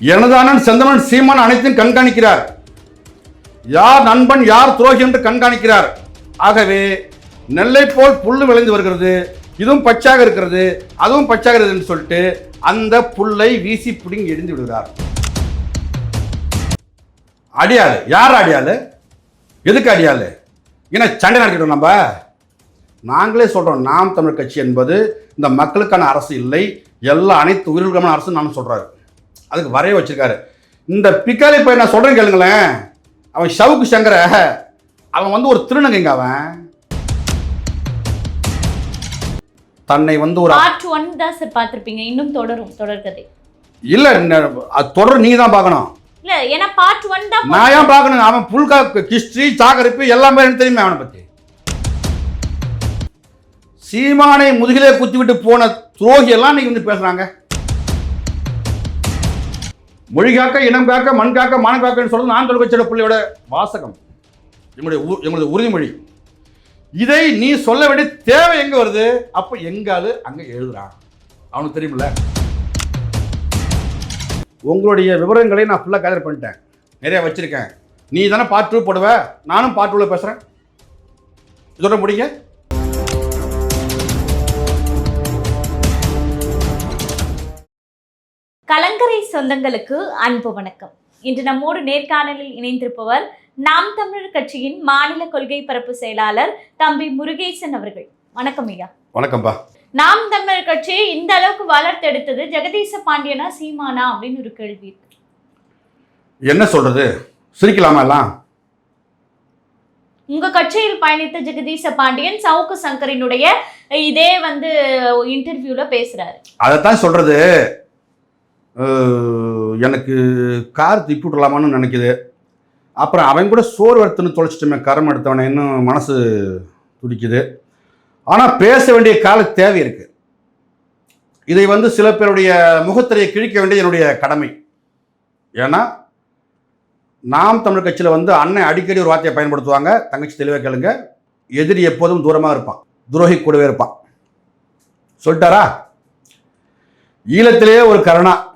எனது அண்ணன் செந்தமன் சீமான் அனைத்தையும் கண்காணிக்கிறார். யார் நண்பன் யார் துரோகி என்று கண்காணிக்கிறார். ஆகவே நெல்லை போல் புல்லு விளைந்து வருகிறது இதுவும் பச்சாக இருக்கிறது அதுவும் பச்சாக இருக்கிறது சொல்லிட்டு அந்த புல்லை வீசி பிடுங்கி எரிந்து விடுகிறார். அடியாளு யார் அடியாளு? எதுக்கு அடியாளு? ஏன்னா சண்டை நடத்திட்டோம் நம்ம? நாங்களே சொல்றோம் நாம் தமிழ் கட்சி என்பது இந்த மக்களுக்கான அரசு இல்லை எல்லா அனைத்து உயிர்களுக்கான அரசு நான் சொல்றாரு அதுக்கு வரைய வச்சிருக்காரு. இந்த பிக்காலி பையன் நான் சொல்றேன் கேளுங்களேன். அவன் ஷவுக்கு சங்கர. அவன் வந்து ஒரு திருநங்கைங்க அவன். தன்னை வந்து ஒரு பார்ட் ஒன் தான் சார் பார்த்திருப்பீங்க. இன்னும் தொடரும் தொடர்கதை. இல்ல தொடர் நீங்க தான் பார்க்கணும். இல்ல ஏன்னா பார்ட் ஒன் தான் நான் ஏன் பார்க்கணும். அவன் புல்கா ஹிஸ்டரி சாகரிப்பு எல்லாமே எனக்கு தெரியுமே அவனை பத்தி. சீமானை முதுகிலே குத்திவிட்டு போன துரோகி எல்லாம் நீங்க வந்து பேசுறாங்க. மொழி காக்க இனம் காக்க மண் காக்க மனம் காக்கன்னு சொல்ல நான் தொலைக்கட்சியோட பிள்ளையோட வாசகம். எங்களுடைய உ- எங்களுடைய உறுதிமொழி இதை நீ சொல்ல வேண்டிய தேவை எங்க வருது? அப்ப அது அங்க எழுதுறான். அவனுக்கு தெரியுமில்ல? உங்களுடைய விவரங்களை நான் ஃபுல்லாக கேதர் பண்ணிட்டேன். நிறைய வச்சிருக்கேன். நீ தானே பார்ட் டூ போடுவ? நானும் பார்ட் டூவில் பேசுகிறேன் இதோட முடிங்க கலங்கரை சொந்தங்களுக்கு அன்பு வணக்கம். இன்று நம்மோடு நேர்காணலில் இணைந்திருப்பவர் நாம் தமிழர் கட்சியின் மாநில கொள்கை பரப்பு செயலாளர் தம்பி முருகேசன் அவர்கள். வணக்கம் ஐயா. வணக்கம்ப்பா நாம் தமிழர் கட்சியை இந்த அளவுக்கு வளர்த்தெடுத்தது ஜெகதீச பாண்டியனா சீமானா அப்படின்னு ஒரு கேள்வி. என்ன சொல்கிறது சிரிக்கலாமா எல்லாம்? உங்க கட்சியில் பயணித்த ஜெகதீச பாண்டியன் சவுக்கு சங்கரினுடைய இதே வந்து இன்டர்வியூல பேசுறாரு. அதைத்தான் சொல்கிறது எனக்கு கார் திப்பி விடலாமான்னு நினைக்குது. அப்புறம் அவன் கூட சோறு வறுத்துன்னு தொலைச்சிட்டுமே கரம் எடுத்தவனே. இன்னும் மனசு துடிக்குது. ஆனால் பேச வேண்டிய கால தேவை இருக்குது இதை வந்து சில பேருடைய முகத்திரையை கிழிக்க வேண்டியது என்னுடைய கடமை. ஏன்னா நாம் தமிழ் கட்சியில் வந்து அண்ணன் அடிக்கடி ஒரு வார்த்தையை பயன்படுத்துவாங்க. தங்கச்சி தெளிவாக கேளுங்க. எதிரி எப்போதும் தூரமாக இருப்பான். துரோகி கூடவே இருப்பான். சொல்லிட்டாரா? ஈழத்திலேயே ஒரு கருணா.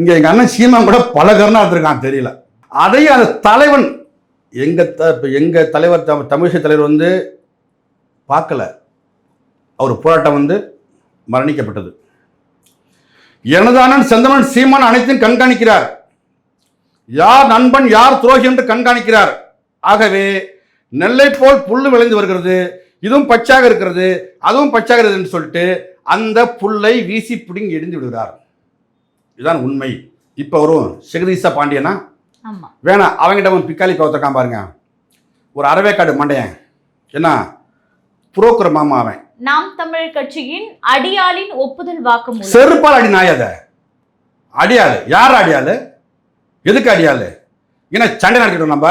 இங்கே எங்கள் அண்ணன் சீமான் கூட பல கருணா இருந்திருக்கான் தெரியல. அதையும் அந்த தலைவன் எங்கள் த இப்போ எங்கள் தலைவர் த தமிழிசை தலைவர் வந்து பார்க்கல. அவர் போராட்டம் வந்து மரணிக்கப்பட்டது. எனது அண்ணன் செந்தமன் சீமான் அனைத்தையும் கண்காணிக்கிறார். யார் நண்பன் யார் துரோகி என்று கண்காணிக்கிறார். ஆகவே நெல்லை போல் புல்லு விளைந்து வருகிறது இதுவும் பச்சாக இருக்கிறது அதுவும் பச்சாக இருக்கிறது சொல்லிட்டு அந்த புல்லை வீசி பிடுங்கி எரிந்து விடுகிறார். இதுதான் உண்மை. இப்போ வரும் ஜெகதீசா பாண்டியனா? வேணாம் அவங்கிட்ட அவன் பிக்காலி கவுத்திருக்கான் பாருங்க. ஒரு அறவேக்காடு மண்டையன். என்ன? புரோக்கர் மாமா அவன். நாம் தமிழர் கட்சியின் அடியாளின் ஒப்புதல் வாக்குமூலம் செருப்பால் அடி நாய் அதை. அடியாளு. யார் அடியாளு? எதுக்கு அடியாளு? ஏன்னா சண்டை நடத்திட்டோம் நம்ம?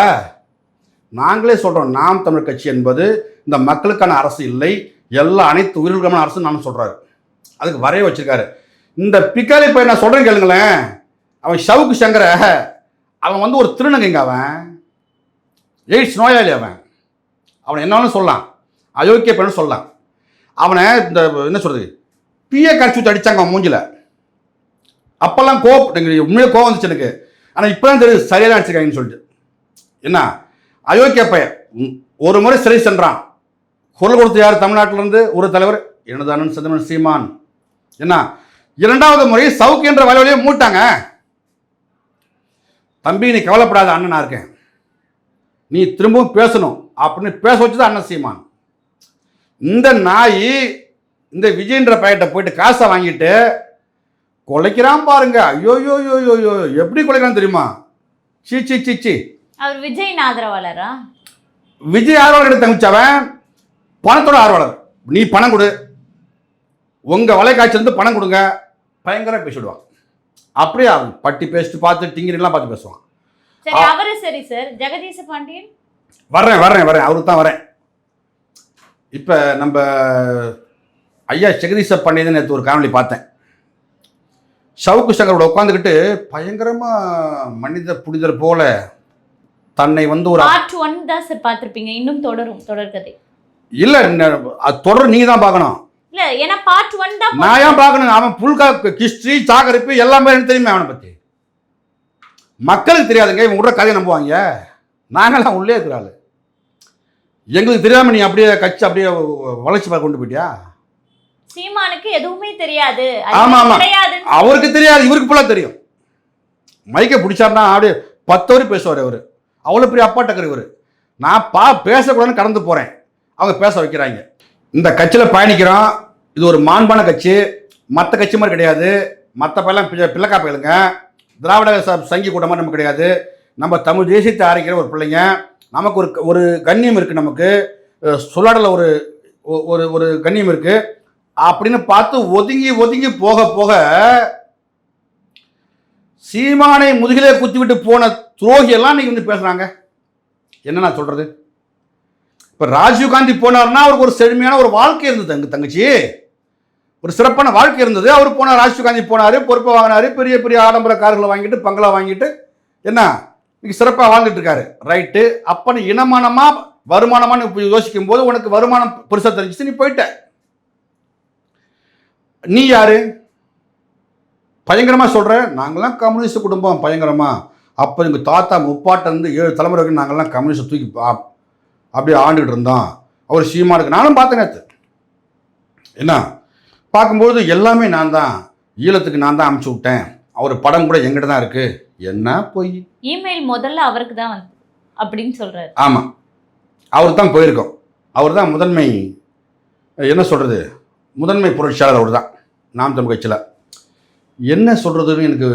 நாங்களே சொல்றோம் நாம் தமிழ் கட்சி என்பது இந்த மக்களுக்கான அரசு இல்லை. எல்லா அனைத்து உயிர்களுக்கான அரசு நான் சொல்றாரு. அதுக்கு வரைய வச்சிருக்காரு. இந்த பிக்காலி பையன் நான் சொல்கிறேன் கேளுங்களேன். அவன் ஷவுக்கு சங்கர அவன் வந்து ஒரு திருநங்கைங்க அவன். எய்ட்ஸ் நோயாளி அவன். அவனை என்னாலும் சொல்லலாம். அயோக்கிய பையன் சொல்லலாம். அவனை இந்த என்ன சொல்கிறது பிஏ கரைச்சி ஊற்றி அடிச்சாங்க அவன் மூஞ்சில. அப்போல்லாம் கோப் உண்மையிலே கோவம் வந்துச்சு எனக்கு. ஆனால் இப்போ தான் தெரியுது சரியாக அடிச்சிருக்காங்கன்னு சொல்லிட்டு. என்ன? அயோக்கிய பையன். ஒரு முறை சிறை சென்றான். குரல் கொடுத்து யார்? தமிழ்நாட்டிலேருந்து ஒரு தலைவர் எனது அண்ணன் சந்தமன் சீமான். என்ன? இரண்டாவது முறை சவுக்கு என்ற வலைவலியை மூட்டாங்க. தம்பி நீ கவலைப்படாத அண்ணனா இருக்கேன். நீ திரும்பவும் பேசணும் அப்படின்னு பேச வச்சது அண்ணன் சீமான். இந்த நாய் இந்த விஜயன்ற பையட்ட போயிட்டு காசை வாங்கிட்டு கொலைக்கிறான் பாருங்க. ஐயோ யோ யோ யோ யோ எப்படி கொலைக்கிறான் தெரியுமா? சீ சீ சீ சீ. அவர் விஜயின் ஆதரவாளரா? விஜய் ஆர்வலர் தங்கிச்சவன் பணத்தோட ஆர்வலர் நீ பணம் கொடு. உங்க வலைக்காட்சியிலிருந்து பணம் கொடுங்க. பயங்கர பேசிவிடுவான் அப்படியே அவன் பட்டி பேசிட்டு பார்த்து டிங்கிரிலாம் பார்த்து பேசுவான் சரி அவரு சரி சார் ஜெகதீச பாண்டியன்? வர்றேன் வர்றேன் வரேன் அவருக்கு தான் வரேன் இப்போ நம்ம ஐயா ஜெகதீச பண்ணியது நேற்று ஒரு காணொளி பார்த்தேன். சவுக்கு சங்கரோட உட்காந்துக்கிட்டு பயங்கரமாக மனித புனிதர் போல தன்னை வந்து ஒரு பார்ட் ஒன் தான் சார் பார்த்திருப்பீங்க. இன்னும் தொடரும் தொடர்கதை. இல்லை அது தொடர் நீங்கள் தான் பார்க்கணும். இல்ல ஏன்னா பார்ட் ஒன் தான் நான் ஏன் பார்க்கணும்? அவன் புல்கா கிஸ்ட்ரி சாகரிப்பு எல்லாமே எனக்கு தெரியுமே அவனை பற்றி மக்களுக்கு தெரியாதுங்க இவன் விட்ற கதையை நம்புவாங்க. நாங்களாம் உள்ளே இருக்கிற ஆளு. எங்களுக்கு தெரியாம நீ அப்படியே கட்சி அப்படியே வளர்ச்சி பார்க்க கொண்டு போயிட்டியா? சீமானுக்கு எதுவுமே தெரியாது. ஆமா, ஆமா. அவருக்கு தெரியாது இவருக்கு ஃபுல்லாக தெரியும். மைக்கை பிடிச்சாருன்னா அப்படியே பத்து வரை பேசுவார் அவர். அவ்வளோ பெரிய அப்பாட்டக்கர் இவர். நான் பா பேசக்கூடாதுன்னு கடந்து போகிறேன் அவங்க பேச வைக்கிறாங்க. இந்த கட்சியில் பயணிக்கிறோம். இது ஒரு மாண்பான கட்சி. மற்ற கட்சி மாதிரி கிடையாது. மற்ற பையெல்லாம் பிள்ளைக்கா பயிலுங்க. திராவிட ச- சங்கி கூட்டமாக நமக்கு கிடையாது. நம்ம தமிழ் தேசியத்தை ஆரம்பிக்கிற ஒரு பிள்ளைங்க. நமக்கு ஒரு ஒரு கண்ணியம் இருக்குது நமக்கு. அஹ் சொல்லாடல ஒரு ஒரு ஒரு கண்ணியம் இருக்குது அப்படின்னு பார்த்து ஒதுங்கி ஒதுங்கி போக போக சீமானை முதுகிலே குத்தி விட்டு போன துரோகியெல்லாம் இன்னைக்கு வந்து பேசுகிறாங்க என்ன நான் சொல்கிறது இப்போ ராஜீவ் காந்தி போனார்னா அவருக்கு ஒரு செழுமையான ஒரு வாழ்க்கை இருந்தது தங்க தங்கச்சி. ஒரு சிறப்பான வாழ்க்கை இருந்தது. அவர் போனார் ராஜீவ் காந்தி போனார் பொறுப்பை வாங்கினாரு பெரிய பெரிய ஆடம்பர கார்களை வாங்கிட்டு பங்களா வாங்கிட்டு என்ன இன்னைக்கு சிறப்பாக வாழ்ந்துட்டு இருக்காரு. ரைட்டு அப்போ நீ இனமானமாக வருமானமாக நீ யோசிக்கும் போது உனக்கு வருமானம் பெருசாக தெரிஞ்சுச்சு நீ போயிட்ட. நீ யாரு? பயங்கரமாக சொல்கிற நாங்களாம் கம்யூனிஸ்ட் குடும்பம் பயங்கரமாக அப்போ எங்கள் தாத்தா முப்பாட்டிலேருந்து ஏழு தலைமுறை வரைக்கும் நாங்கள்லாம் கம்யூனிஸ்ட் தூக்கி பா- அப்படியே ஆண்டுகிட்டு இருந்தோம். அவர் சீமா இருக்கு நானும் பார்த்தேன் நேற்று என்ன? பார்க்கும்போது எல்லாமே நான் தான். ஈழத்துக்கு நான் தான் அமுச்சு விட்டேன். அவர் படம் கூட எங்கிட்ட தான் இருக்கு. என்ன பொய்? இமெயில் முதல்ல அவருக்கு தான் வந்து அப்படின்னு சொல்றாரு. ஆமாம் அவர் தான் போயிருக்கோம். அவர் தான் முதன்மை என்ன சொல்கிறது முதன்மை புரட்சியாளர் அவர் தான். நாம் தமிழ் கட்சியில். என்ன சொல்கிறதுன்னு எனக்கு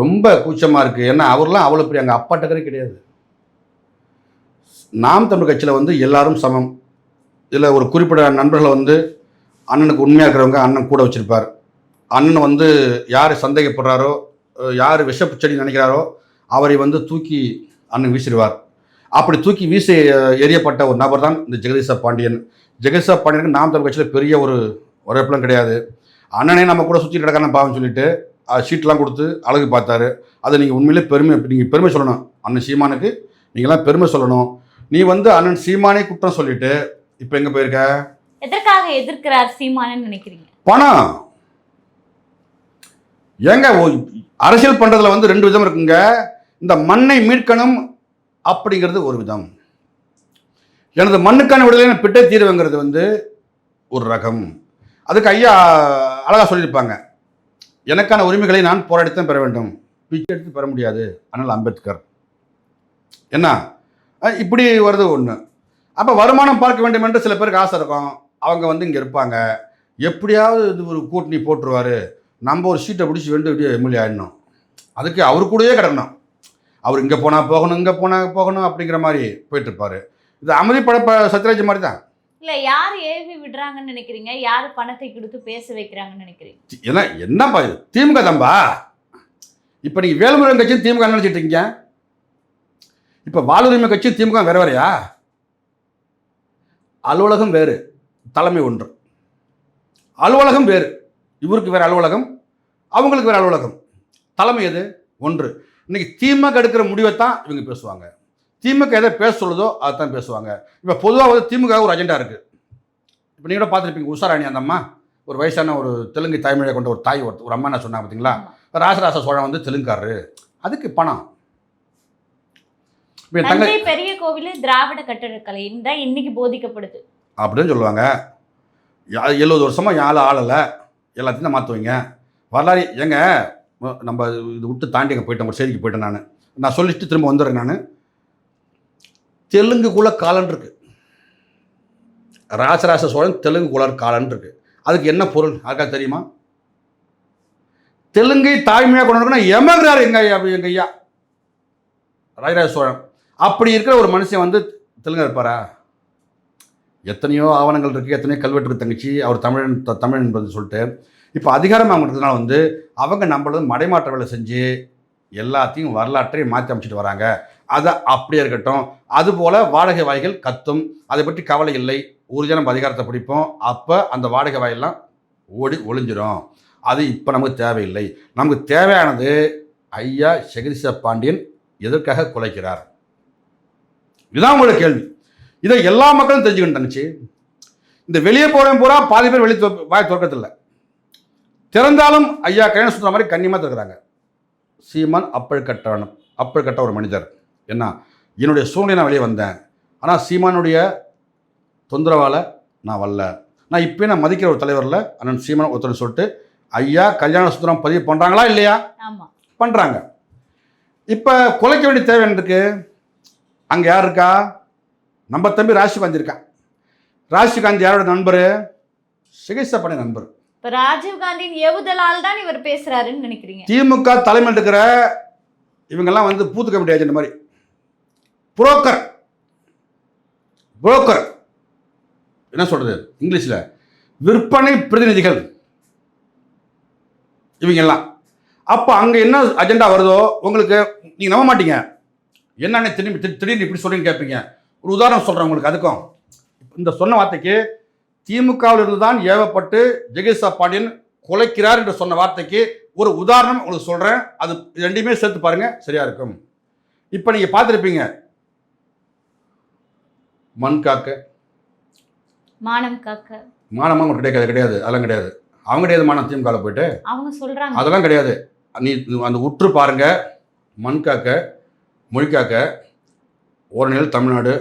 ரொம்ப கூச்சமாக இருக்குது ஏன்னா அவர்லாம் அவ்வளோ பெரிய அங்கே அப்பாட்டக்கரே கிடையாது. நாம் தமிழ் கட்சியில் வந்து எல்லாரும் சமம். இதில் ஒரு குறிப்பிட்ட நண்பர்களை வந்து அண்ணனுக்கு உண்மையாக இருக்கிறவங்க அண்ணன் கூட வச்சுருப்பார். அண்ணன் வந்து யார் சந்தேகப்படுறாரோ யார் விஷப்பு செடி நினைக்கிறாரோ அவரை வந்து தூக்கி அண்ணன் வீசிடுவார். அப்படி தூக்கி வீசி எரியப்பட்ட எறியப்பட்ட ஒரு நபர் தான் இந்த ஜெகதீஷா பாண்டியன். ஜெகதீஷா பாண்டியனுக்கு நாம் தமிழ் கட்சியில் பெரிய ஒரு வரவேற்பெல்லாம் கிடையாது. அண்ணனே நம்ம கூட சுற்றி கிடக்கான பாவம் சொல்லிட்டு ஷீட்லாம் கொடுத்து அழகு பார்த்தாரு. அதை நீங்கள் உண்மையிலே பெருமை நீங்கள் பெருமை சொல்லணும். அண்ணன் சீமானுக்கு நீங்களாம் பெருமை சொல்லணும். நீ வந்து அண்ணன் சீமானே குற்றம் சொல்லிவிட்டு இப்போ எங்கே போயிருக்க? எதற்காக எதிர்க்கிறார் சீமானு நினைக்கிறீங்க? பணம். ஏங்க அரசியல் பண்றதுல வந்து ரெண்டு விதம் இருக்குங்க. இந்த மண்ணை மீட்கணும் அப்படிங்கிறது ஒரு விதம். எனது மண்ணுக்கான விடுதலை நான் தீர்வுங்கிறது வந்து ஒரு ரகம். அதுக்கு ஐயா அழகா சொல்லியிருப்பாங்க எனக்கான உரிமைகளை நான் போராடித்தான் பெற வேண்டும். பிச்சை எடுத்து பெற முடியாது அண்ணல் அம்பேத்கர். என்ன? இப்படி வருது ஒன்று அப்போ வருமானம் பார்க்க வேண்டும் என்று சில பேருக்கு ஆசை இருக்கும். அவங்க வந்து இங்கே இருப்பாங்க. எப்படியாவது இது ஒரு கூட்டணி போட்டுருவாரு. நம்ம ஒரு சீட்டை பிடிச்சி வெண்டு விட்டு எம்எல்ஏ ஆயிடணும். அதுக்கு அவர் கூடயே கிடக்கணும். அவர் இங்கே போனால் போகணும் இங்கே போனால் போகணும் அப்படிங்கிற மாதிரி போயிட்டு இருப்பாரு இது அமைதி படப்ப சத்யராஜ் மாதிரி தான். இல்ல யார் ஏவி விடுறாங்கன்னு நினைக்கிறீங்க? யார் பணத்தை கொடுத்து பேச வைக்கிறாங்கன்னு நினைக்கிறீங்க? என்ன என்னப்பா இது? திமுக தான்பா? இப்போ நீங்கள் வேலுமுருகன் கட்சி திமுக நினச்சிட்டு இருக்கீங்க? இப்போ வாலுரிமை கட்சி திமுக வேற வேறையா? அலுவலகம் வேறு. தலைமை ஒன்று. அலுவலகம் வேறு. இவருக்கு வேறு அலுவலகம் அவங்களுக்கு வேறு அலுவலகம். தலைமை எது? ஒன்று. இன்னைக்கு திமுக எடுக்கிற முடிவை தான் இவங்க பேசுவாங்க. திமுக எதை பேச சொல்லுதோ அதை தான் பேசுவாங்க. இப்போ பொதுவாக வந்து திமுக ஒரு அஜெண்டா இருக்குது இப்போ நீங்கள் கூட பார்த்துருப்பீங்க உஷாராணி அந்த அம்மா ஒரு வயசான ஒரு தெலுங்கு தாய்மொழியை கொண்ட ஒரு தாய் ஒரு ஒரு அம்மா என்ன சொன்னாங்க பார்த்தீங்களா. ராசராச சோழன் வந்து தெலுங்காரரு அதுக்கு பணம். பெரிய கோவில் திராவிட கட்டடக்கலைன்னு தான் இன்னைக்கு போதிக்கப்படுது. அப்படின்னு சொல்லுவாங்க. எழுபது வருஷமாக யாழ் ஆளலை. எல்லாத்தையும் தான் மாற்றுவீங்க வரலாறு ஏங்க நம்ம இது விட்டு தாண்டி அங்கே போயிட்டேன் ஒரு செய்திக்கு போயிட்டேன் நான். நான் சொல்லிட்டு திரும்ப வந்துடுறேன் நான். தெலுங்குக்குள்ள காலன் இருக்கு. ராசராச சோழன் தெலுங்கு குலர் காலன் இருக்கு. அதுக்கு என்ன பொருள்? யாருக்கா தெரியுமா? தெலுங்கை தாய்மையாக கொண்டு எமகிறார் எங்க ஐயா எங்க ஐயா? ராஜராஜ சோழன். அப்படி இருக்கிற ஒரு மனுஷன் வந்து தெலுங்கு இருப்பாரா? எத்தனையோ ஆவணங்கள் இருக்குது எத்தனையோ கல்வெட்டு தங்கச்சி. அவர் தமிழன் த- தமிழன் என்பது சொல்லிட்டு. இப்போ அதிகாரம் அவங்கிறதுனால வந்து அவங்க நம்மளது மடைமாற்ற வேலை செஞ்சு எல்லாத்தையும் வரலாற்றையும் மாற்றி அமைச்சிட்டு வராங்க. அதை அப்படியே இருக்கட்டும். அதுபோல் வாடகை வாய்கள் கத்தும். அதை பற்றி கவலை இல்லை. ஒரு நம்ம அதிகாரத்தை பிடிப்போம். அப்போ அந்த வாடகை வாயெல்லாம் ஓடி ஒளிஞ்சிரும். அது இப்போ நமக்கு தேவையில்லை. நமக்கு தேவையானது ஐயா செகரிச பாண்டியன் எதற்காக குலைக்கிறார்? இதுதான் உங்களோட கேள்வி. இதை எல்லா மக்களும் தெரிஞ்சுக்கணும் தங்கச்சி இந்த வெளியே போறவன் பூரா பாதி பேர் வெளியே வாய் திறக்கத்தில்ல திறந்தாலும் ஐயா கல்யாணம் சுற்றுற மாதிரி கண்ணியமாக திறக்கிறாங்க. சீமான் அப்பழுக்கட்டவன் அப்பழுக்கட்ட ஒரு மனிதர். என்ன என்னுடைய சூழ்நிலை நான் வெளியே வந்தேன். ஆனால் சீமானுடைய தொந்தரவால் நான் வரல. நான் இப்போயே நான் மதிக்கிற ஒரு தலைவரில் அண்ணன் சீமான் ஒருத்தர் சொல்லிட்டு ஐயா கல்யாண சுத்திரம் பதிவு பண்ணுறாங்களா இல்லையா? பண்ணுறாங்க இப்போ குலைக்க வேண்டிய தேவை இருக்கு அங்கே யார் இருக்கா? நம்ம தம்பி ராஜீவ்காந்தி இருக்கான் ராஜீவ்காந்தி யாரோட நண்பர்? சிகிச்சை பண்ண நண்பர். இப்ப ராஜீவ் காந்தியின் ஏவுதலால் தான் இவர் பேசுறாருன்னு நினைக்கிறீங்க. திமுக தலைமையில் இருக்கிற இவங்கெல்லாம் வந்து பூத்து கமிட்டி ஏஜென்ட் மாதிரி. புரோக்கர். புரோக்கர். என்ன சொல்றது? இங்கிலீஷில். விற்பனை பிரதிநிதிகள். இவங்கெல்லாம். அப்போ அங்கே என்ன அஜெண்டா வருதோ உங்களுக்கு நீங்கள் நம்ப மாட்டீங்க. என்னென்ன திரும்பி திடீர் திடீர்னு இப்படி சொல்றீங்கன்னு கேட்பீங்க. ஒரு உதாரணம் சொல்கிறேன் உங்களுக்கு அதுக்கும். இந்த சொன்ன வார்த்தைக்கு திமுகவில் இருந்து தான் ஏவப்பட்டு ஜெகதீஷா பாண்டியன் குலைக்கிறார் என்று சொன்ன வார்த்தைக்கு ஒரு உதாரணம் உங்களுக்கு சொல்கிறேன் அது ரெண்டையுமே சேர்த்து பாருங்க சரியா இருக்கும். இப்போ நீங்கள் பார்த்துருப்பீங்க. மண் காக்க. மானம் காக்க. மானமாக கிடையாது கிடையாது அதெல்லாம் கிடையாது. அவங்க கிடையாது மானம் திமுகவில் போயிட்டு? அவங்க சொல்றாங்க. அதெல்லாம் கிடையாது. நீ அந்த உற்று பாருங்க. மண் காக்க மொழி காக்க நிலை தமிழ்நாடு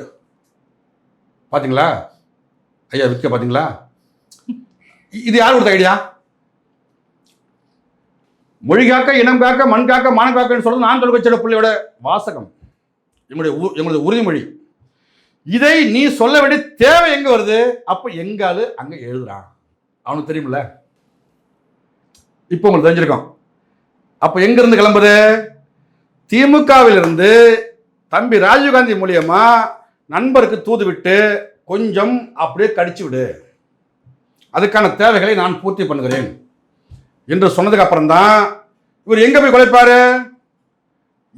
பார்த்தீங்களா ஐயா விற்க பார்த்தீங்களா இது யார் கொடுத்த ஐடியா? மொழி காக்க இனம் காக்க மண் காக்க மானம் காக்கன்னு சொல்றது நான் தொலைக்கட்சியோட பிள்ளையோட வாசகம். எங்களுடைய எங்களுடைய உறுதிமொழி. இதை நீ சொல்ல வேண்டிய தேவை எங்கே வருது? அப்போ எங்காது அங்கே எழுதுறான். அவனுக்கு தெரியுமில்ல இப்போ உங்களுக்கு தெரிஞ்சிருக்கும். அப்போ எங்கேருந்து கிளம்புது? திமுகவிலிருந்து தம்பி ராஜீவ்காந்தி மூலியமாக நண்பருக்கு தூது விட்டு கொஞ்சம் அப்படியே கடிச்சு விடு. அதுக்கான தேவைகளை நான் பூர்த்தி பண்ணுகிறேன். என்று சொன்னதுக்கு அப்புறம் தான் இவர் எங்கே போய் குலைப்பாரு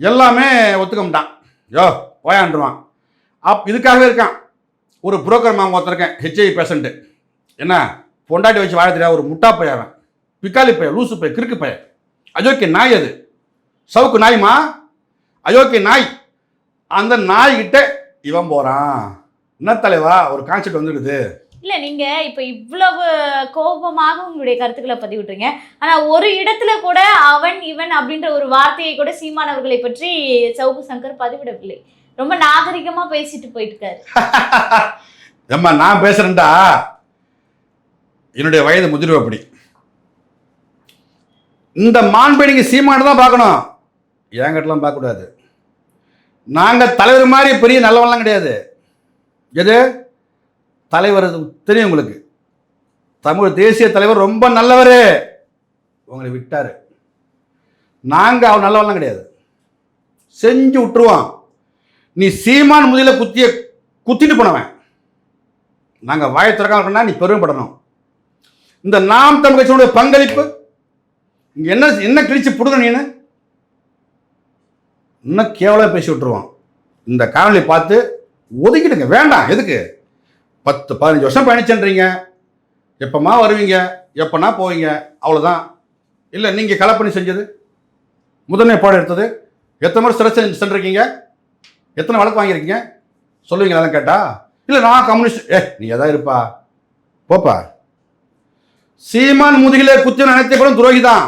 எல்லாமே ஒத்துக்க மாட்டான் யோ போயாண்டுருவான் அப் இதுக்காகவே இருக்கான். ஒரு புரோக்கர் மாமா ஒருத்தருக்கேன் ஹெச்ஐ பேஷண்ட்டு என்ன? பொண்டாட்டி வச்சு வாழ தெரியாது ஒரு முட்டா பையன் பிக்காலி பையன் லூசு பையன் கிறுக்கு பையன். அயோக்கிய நாய் அது. சவுக்கு நாய்மா? அயோக்கிய நாய். அந்த நாய்கிட்ட இவன் போறான். என்ன தலைவா? ஒரு கான்செப்ட் வந்துருக்குது. இல்ல நீங்க இப்ப இவ்வளவு கோபமாக உங்களுடைய கருத்துக்களை பதிவிடுறீங்க ஆனா ஒரு இடத்துல கூட அவன் இவன் அப்படின்ற ஒரு வார்த்தையை கூட சீமான் அவர்களை பற்றி சவுக்கு சங்கர் பதிவிடவில்லை. ரொம்ப நாகரிகமா பேசிட்டு போயிட்டு ஏம்மா நான் பேசுறேன்டா. என்னுடைய வயது முதிர்வு அப்படி இந்த மாண்பை நீங்க சீமானு தான் பார்க்கணும். என்கிட்டலாம் பார்க்கக்கூடாது. நாங்கள் தலைவர் மாதிரி பெரிய நல்லவன்லாம் கிடையாது. எது? தலைவர் அது தெரியும் உங்களுக்கு. தமிழ் தேசிய தலைவர் ரொம்ப நல்லவர். உங்களை விட்டார். நாங்கள் அவர் நல்லவன்லாம் கிடையாது. செஞ்சு விட்டுருவான் நீ சீமான் முதல குத்திய குத்திட்டு போனவன். நாங்கள் வாய திறக்காம நீ பெருமைப்படணும். இந்த நாம் தமிழ் கட்சியினுடைய பங்களிப்பு இங்கே என்ன என்ன கிழிச்சு பிடுங்க நீனு? இன்னும் கேவலாக பேசி விட்டுருவான். இந்த காணொளி பார்த்து ஒதுக்கிடுங்க. வேண்டாம். எதுக்கு? பத்து பதினஞ்சு வருஷம் பயணிச்சேன்றீங்க. எப்போம்மா வருவீங்க? எப்போனா போவீங்க? அவ்வளோதான் இல்லை நீங்கள் கலப்பணி செஞ்சது? முதன்மை பாடம் எடுத்தது? எத்தனை முறை சிறை சென்றிருக்கீங்க? எத்தனை வழக்கு வாங்கியிருக்கீங்க? சொல்லுவீங்களா அதான் கேட்டா? இல்லை நான் கம்யூனிஸ்ட். ஏ நீ எதா இருப்பா? போப்பா. சீமான் முதுகிலே குத்தின அனைத்து கூட துரோகி தான்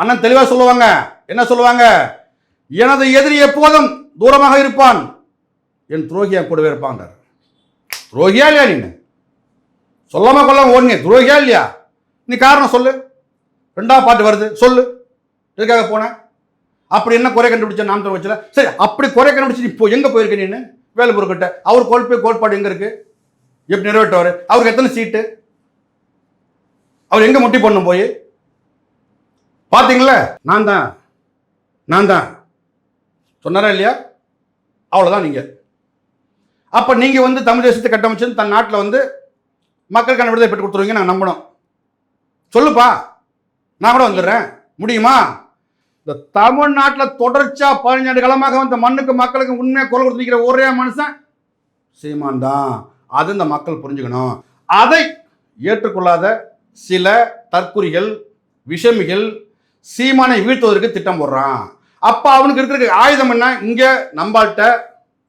அண்ணன் தெளிவாக சொல்லுவாங்க. என்ன சொல்லுவாங்க? எனது எதிரி எப்போதும் தூரமாக இருப்பான். என் துரோகியா கூடவே இருப்பான்றார் துரோகியா இல்லையா நீங்க சொல்லாம கொள்ளாம ஓடுங்க துரோகியா இல்லையா? நீ காரணம் சொல்லு. ரெண்டாவது பாட்டு வருது சொல்லு. எதுக்காக போனேன் அப்படி என்ன குறை கண்டுபிடிச்ச நாம் தர வச்சல? சரி அப்படி குறை கண்டுபிடிச்சு இப்போ எங்க போயிருக்க நீனு? வேலுபுரக்கிட்ட அவர் கோல்பே கோட்பாடு எங்க இருக்கு? எப்படி நிறைவேற்றுவார்? அவருக்கு எத்தனை சீட்டு? அவர் எங்கே முட்டி பண்ணும் போய்? பாத்தீங்களா நான் தான். நான் தான். சொன்னாரா இல்லையா? அவ்வளோதான் நீங்கள் அப்போ நீங்கள் வந்து தமிழ் தேசத்தை கட்டமைச்சு தன் நாட்டில் வந்து மக்களுக்கான விடுதலை பெற்று கொடுத்துருவீங்க நான் நம்பணும். சொல்லுப்பா. நான் கூட வந்துடுறேன். முடியுமா? இந்த தமிழ்நாட்டில் தொடர்ச்சியாக பதினஞ்சு காலமாக வந்த மண்ணுக்கு மக்களுக்கு உண்மையாக குரல் கொடுத்து நிற்கிற ஒரே மனுஷன் சீமான் தான். அது இந்த மக்கள் புரிஞ்சுக்கணும். அதை ஏற்றுக்கொள்ளாத சில தற்குறிகள் விஷமிகள் சீமானை வீழ்த்துவதற்கு திட்டம் போடுறான். அப்போ அவனுக்கு இருக்கிற ஆயுதம் என்ன? இங்கே நம்பாள்கிட்ட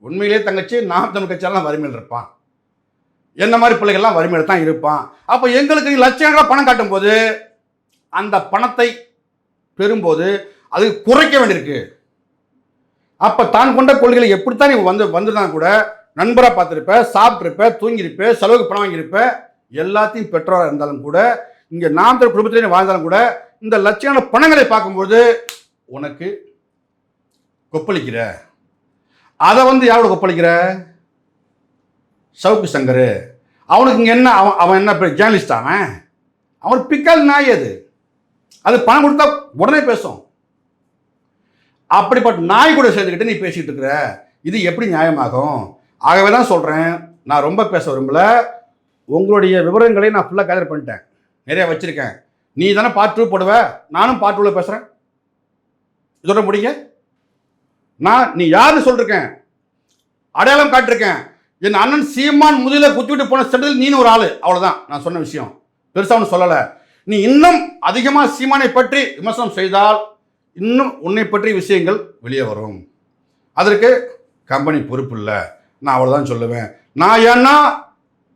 உண்மையிலே தங்கச்சி நாம் தமிழ் கட்சியெல்லாம் வறுமையில் இருப்பான். என்ன மாதிரி பிள்ளைகள்லாம் வறுமையில் தான் இருப்பான். அப்போ எங்களுக்கு நீ பணம் பணம் காட்டும்போது அந்த பணத்தை பெறும்போது அது குறைக்க வேண்டியிருக்கு. அப்போ தான் கொண்ட கொள்கைகளை எப்படித்தான் நீ வந்து வந்திருந்தா கூட நண்பராக பார்த்துருப்ப சாப்பிட்ருப்ப தூங்கியிருப்ப செலவுக்கு பணம் வாங்கியிருப்ப எல்லாத்தையும் பெற்றோராக இருந்தாலும் கூட இங்கே நாம் தர வாழ்ந்தாலும் கூட இந்த லட்சியான பணங்களை பார்க்கும்போது உனக்கு கொப்பளிக்கிற? அதை வந்து யாரோட கொப்பளிக்கிற? சவுக்கு சங்கர். அவனுக்கு இங்கே என்ன அவன் அவன் என்ன ஜேர்னலிஸ்ட் அவன்? அவன் பிக்கல் நாய் அது. அது பணம் கொடுத்தா உடனே பேசும். அப்படிப்பட்ட நாய் கூட சேர்ந்துக்கிட்டு நீ பேசிகிட்டு இருக்கிற இது எப்படி நியாயமாகும்? ஆகவே தான் சொல்கிறேன் நான் ரொம்ப பேச விரும்பல. உங்களுடைய விவரங்களை நான் ஃபுல்லாக கேதர் பண்ணிட்டேன். நிறைய வச்சுருக்கேன். நீ தானே பார்ட் டூ போடுவ? நானும் பார்ட் டூவில் பேசுகிறேன் இதோட முடிங்க நான் நீ யாருன்னு சொல்லிருக்கேன்? அடையாளம் காட்டிருக்கேன். என் அண்ணன் சீமான் முதல குத்திவிட்டு போன சட்டத்தில் நீனு ஒரு ஆள். அவ்வளோதான் நான் சொன்ன விஷயம். பெருசாக ஒன்றும் சொல்லலை. நீ இன்னும் அதிகமாக சீமானை பற்றி விமர்சனம் செய்தால் இன்னும் உன்னை பற்றிய விஷயங்கள் வெளியே வரும். அதற்கு கம்பெனி பொறுப்பு இல்லை. நான் அவ்வளோதான் சொல்லுவேன். நான் ஏன்னா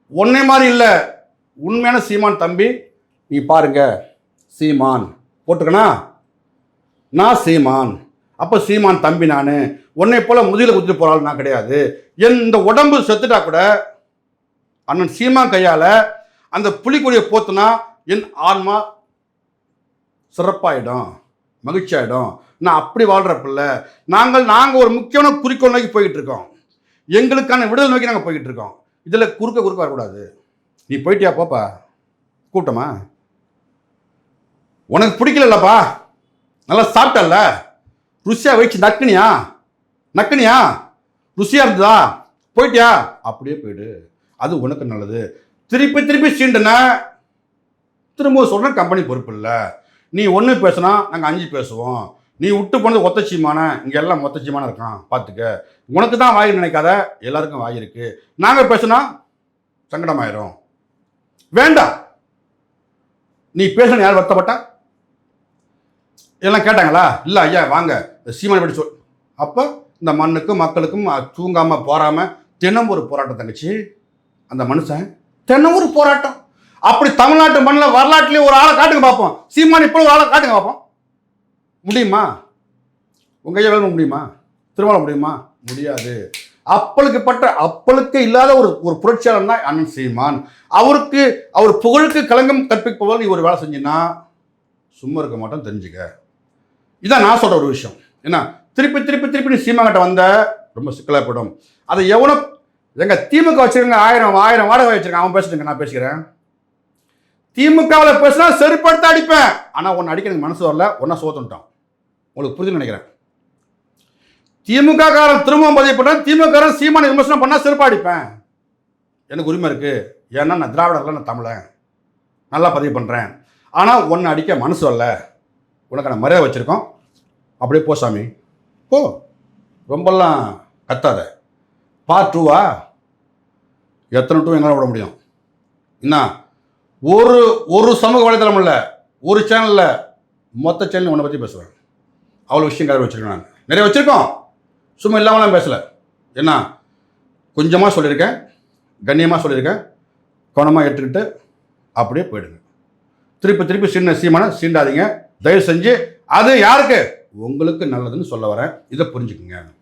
உன்னை மாதிரி இல்லை. உண்மையான சீமான் தம்பி நீ பாருங்க. சீமான். போட்டுக்கணா? நான் சீமான். அப்போ சீமான் தம்பி நான் உன்னை போல் முதுகில் குத்திட்டு போகிறாள் நான் கிடையாது. என் இந்த உடம்பு செத்துட்டா கூட அண்ணன் சீமான் கையால் அந்த புலிக்கொடியை போத்துனா என் ஆன்மா சிறப்பாயிடும் மகிழ்ச்சியாயிடும். நான் அப்படி வாழ்கிற பிள்ளை நாங்கள் நாங்கள் ஒரு முக்கியமான குறிக்கோள் நோக்கி போய்கிட்டு இருக்கோம். எங்களுக்கான விடுதலை நோக்கி நாங்கள் போய்கிட்டு இருக்கோம். இதில் குறுக்க குறுக்க வரக்கூடாது. நீ போயிட்டியா போப்பா? கூட்டமா உனக்கு பிடிக்கலல்லப்பா. நல்லா சாப்பிட்டல்ல? ருசியாக வச்சு நக்குனியா? நக்குனியா? ருசியாக இருந்ததா? போயிட்டியா? அப்படியே போயிடு. அது உனக்கு நல்லது. திருப்பி திருப்பி சீண்டுன. திரும்ப சொல்கிற கம்பெனி பொறுப்பு இல்லை. நீ ஒன்று பேசுனா நாங்கள் அஞ்சு பேசுவோம். நீ விட்டு போனது ஒத்தச்சியமான இங்கே எல்லாம் மொத்த இருக்கான். பார்த்துக்க உனக்கு தான் வாய் நினைக்காத. எல்லாருக்கும் வாய் இருக்கு. நாங்கள் பேசுனா சங்கடமாயிரும். வேண்டாம் நீ பேசணும் யார் வருத்தப்பட்டா? எல்லாம் கேட்டாங்களா? இல்லை ஐயா வாங்க. சீமான் படி சொல் அப்போ இந்த மண்ணுக்கும் மக்களுக்கும் தூங்காமல் போகாமல் தினம் ஒரு போராட்டம் தங்கச்சி. அந்த மனுஷன் தினம் ஒரு போராட்டம். அப்படி தமிழ்நாட்டு மண்ணில் வரலாற்றுலேயே ஒரு ஆளை காட்டுங்க பார்ப்போம் சீமான் இப்போ ஒரு ஆளை காட்டுங்க பார்ப்போம் முடியுமா? உங்கள் ஐயா வேணும் முடியுமா? திருமணம் முடியுமா? முடியாது. அப்பளுக்கு பட்ட அப்பளுக்கு இல்லாத ஒரு ஒரு புரட்சியாளர் தான் அண்ணன் சீமான். அவருக்கு அவர் புகழுக்கு களங்கம் கற்பிப்பவர் நீ ஒரு வேலை செஞ்சின்னா சும்மா இருக்க மாட்டோம் தெரிஞ்சுக்க. இதான் நான் சொல்கிற ஒரு விஷயம். என்ன? திருப்பி திருப்பி திருப்பி நீ சீமாங்கிட்ட வந்த ரொம்ப சிக்கலாக போயிடும். அதை எவனோ எங்க திமுக வச்சுருங்க ஆயிரம் ஆயிரம் வாடகை வச்சிருக்கேன் அவன் பேசுறேங்க நான் பேசுகிறேன் திமுகவில் பேசினா செருப்படுத்த அடிப்பேன். ஆனால் ஒன்று அடிக்க எனக்கு மனசு வரல. ஒன்றா சோத்துட்டான் உங்களுக்கு புரிதுன்னு நினைக்கிறேன். திமுக காரன் திரும்பவும் பதிவு பண்ணுறேன் திமுக காரன் சீமான விமர்சனம் பண்ணால் செருப்பாக அடிப்பேன். எனக்கு உரிமை இருக்குது ஏன்னா நான் திராவிடர்கள் நான் தமிழன். நல்லா பதிவு பண்ணுறேன் ஆனால் ஒன்று அடிக்க மனசு வரல. உனக்கான மரியாதை வச்சுருக்கோம். அப்படியே போ சாமி. போ. ரொம்பலாம் கத்தாத. பார்ட் டூவா எத்தனை டூ என்னால் விட முடியும். என்ன? ஒரு ஒரு சமூக வலைதளம் இல்லை. ஒரு சேனலில் மொத்த சேனல் உன்னை பற்றி பேசுவேன். அவ்வளோ விஷயம் கதை வச்சுருக்கேன் நான். நிறைய வச்சுருக்கோம். சும்மா இல்லாமலாம் பேசலை. என்ன? கொஞ்சமாக சொல்லியிருக்கேன். கண்ணியமாக சொல்லியிருக்கேன். கவனமாக எடுத்துக்கிட்டு அப்படியே போயிடுங்க. திருப்பி திருப்பி சின்ன சீமான சீண்டாதீங்க. தயவு செஞ்சு அது யாருக்கு? உங்களுக்கு நல்லதுன்னு சொல்ல வரேன். இதை புரிஞ்சுக்குங்க.